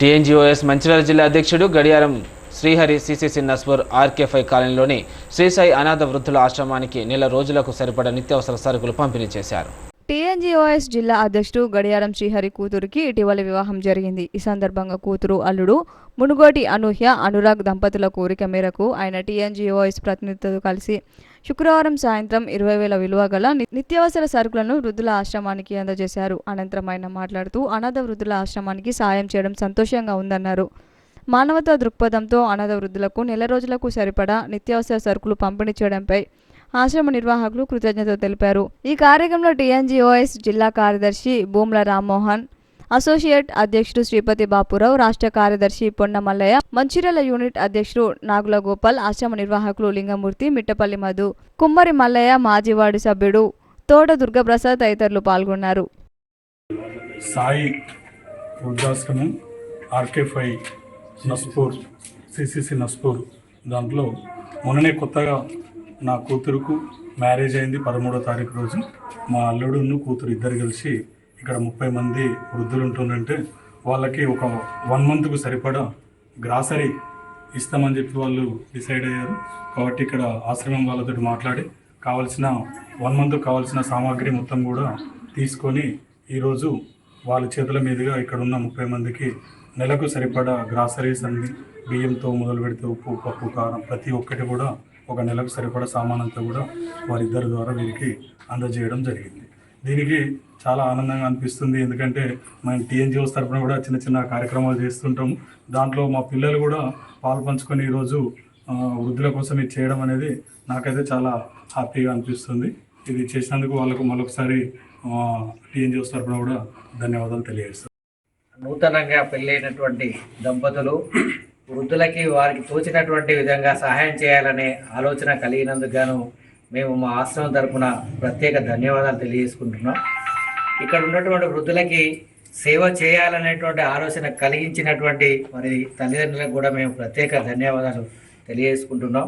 టీఎన్జిఓఎస్ మంచిర్యాల జిల్లా అధ్యక్షుడు గడియారం శ్రీహరి సిసిసి నస్పూర్ ఆర్కేఫై కాలనీలోని శ్రీసాయి అనాథ వృద్ధుల ఆశ్రమానికి నెల రోజులకు సరిపడా నిత్యావసర సరుకులు పంపిణీ చేశారు. టీఎన్జీఓఎస్ జిల్లా అధ్యక్షుడు గడియారం శ్రీహరి కూతురికి ఇటీవల వివాహం జరిగింది. ఈ సందర్భంగా కూతురు అల్లుడు మునుగోటి అనూహ్య అనురాగ్ దంపతుల కోరిక మేరకు ఆయన టీఎన్జీఓఎస్ ప్రతినిధులతో కలిసి శుక్రవారం సాయంత్రం ఇరవై వేల విలువ గల నిత్యావసర సరుకులను వృద్ధుల ఆశ్రమానికి అందజేశారు. అనంతరం ఆయన మాట్లాడుతూ అనాథ వృద్ధుల ఆశ్రమానికి సాయం చేయడం సంతోషంగా ఉందన్నారు. మానవతా దృక్పథంతో అనాథ వృద్ధులకు నెల రోజులకు సరిపడా నిత్యావసర సరుకులు పంపిణీ చేయడంపై ఆశ్రమ నిర్వాహకులు కృతజ్ఞతలు తెలిపారు. ఈ కార్యక్రమంలో టీఎన్జిఓఎస్ జిల్లా కార్యదర్శి భూముల రామ్మోహన్ అసోసియేట్ అధ్యక్షుడు శ్రీపతి బాపురావు రాష్ట్ర కార్యదర్శి పొన్న మల్లయ్య మంచిర్యాల యూనిట్ అధ్యక్షుడు నాగుల గోపాల్ ఆశ్రమ నిర్వాహకులు లింగమూర్తి మిట్టపల్లి మధు కుమ్మరి మల్లయ్య మాజీవాడి సభ్యుడు తోట దుర్గప్రసాద్ తదితరులు పాల్గొన్నారు. Sai వృద్ధాశ్రమం RK five Naspur CCC Naspur దాంట్లో మొన్ననే కొత్తగా నా కూతురుకు మ్యారేజ్ అయింది పదమూడో తారీఖు రోజు. మా అల్లుడును కూతురు ఇద్దరు కలిసి ఇక్కడ ముప్పై మంది వృద్ధులు ఉంటుందంటే వాళ్ళకి ఒక వన్ మంత్కు సరిపడా గ్రాసరీ ఇస్తామని చెప్పి వాళ్ళు డిసైడ్ అయ్యారు. కాబట్టి ఇక్కడ ఆశ్రమం వాళ్ళతో మాట్లాడి కావాల్సిన వన్ మంత్ కావాల్సిన సామాగ్రి మొత్తం కూడా తీసుకొని ఈరోజు వాళ్ళ చేతుల మీదుగా ఇక్కడ ఉన్న ముప్పై మందికి నెలకు సరిపడా గ్రాసరీస్ అన్ని బియ్యంతో మొదలు పెడితే ఉప్పు పప్పు కారం ప్రతి ఒక్కటి కూడా ఒక నెలకు సరిపడా సామాన్ కూడా వారిద్దరి ద్వారా వీరికి అందజేయడం జరిగింది. దీనికి చాలా ఆనందంగా అనిపిస్తుంది. ఎందుకంటే మేము టీఎన్జిఓస్ తరఫున కూడా చిన్న చిన్న కార్యక్రమాలు చేస్తుంటాము. దాంట్లో మా పిల్లలు కూడా పాలు పంచుకొని ఈరోజు వృద్ధుల కోసం ఇది చేయడం అనేది నాకైతే చాలా హ్యాపీగా అనిపిస్తుంది. ఇది చేసినందుకు వాళ్ళకు మరొకసారి టీఎన్జిఓస్ తరఫున కూడా ధన్యవాదాలు తెలియజేస్తాను. నూతనంగా పెళ్ళైనటువంటి దంపతులు వృద్ధులకి వారికి తోచినటువంటి విధంగా సహాయం చేయాలనే ఆలోచన కలిగినందుకు గాను మేము మా ఆశ్రమం తరపున ప్రత్యేక ధన్యవాదాలు తెలియజేసుకుంటున్నాం. ఇక్కడ ఉన్నటువంటి వృద్ధులకి సేవ చేయాలనేటువంటి ఆలోచన కలిగించినటువంటి మరి తల్లిదండ్రులకు కూడా మేము ప్రత్యేక ధన్యవాదాలు తెలియజేసుకుంటున్నాం.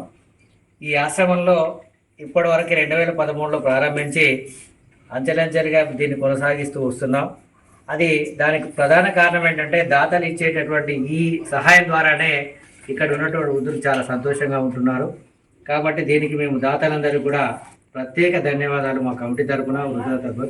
ఈ ఆశ్రమంలో ఇప్పటివరకు రెండు వేల పదమూడులో ప్రారంభించి అంచెలంచెలుగా దీన్ని కొనసాగిస్తూ వస్తున్నాం. అది దానికి ప్రధాన కారణం ఏంటంటే దాతలు ఇచ్చేటటువంటి ఈ సహాయం ద్వారానే ఇక్కడ ఉన్నటువంటి వృద్ధులు చాలా సంతోషంగా ఉంటున్నారు. కాబట్టి దీనికి మేము దాతలందరూ కూడా ప్రత్యేక ధన్యవాదాలు మా కమిటీ తరపున వృద్ధుల తరఫున